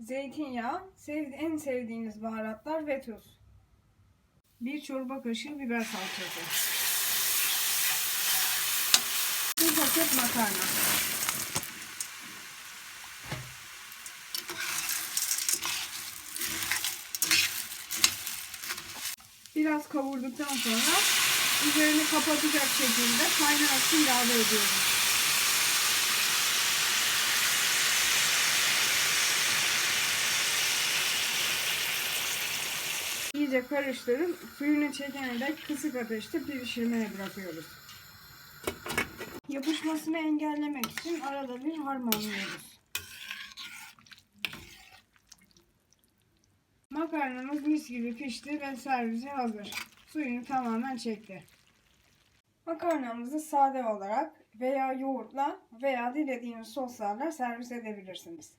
zeytinyağı, sev- en sevdiğiniz baharatlar ve tuz. Bir çorba kaşığı biber salçası. Bir paket makarna. Biraz kavurduktan sonra üzerini kapatacak şekilde kaynar su ilave ediyoruz. İyice karıştırıp suyunu çekene dek kısık ateşte pişirmeye bırakıyoruz. Yapışmasını engellemek için arada bir harmanlıyoruz. Makarnamız mis gibi pişti ve servise hazır. Suyunu tamamen çekti. Makarnamızı sade olarak veya yoğurtla veya dilediğiniz soslarla servis edebilirsiniz.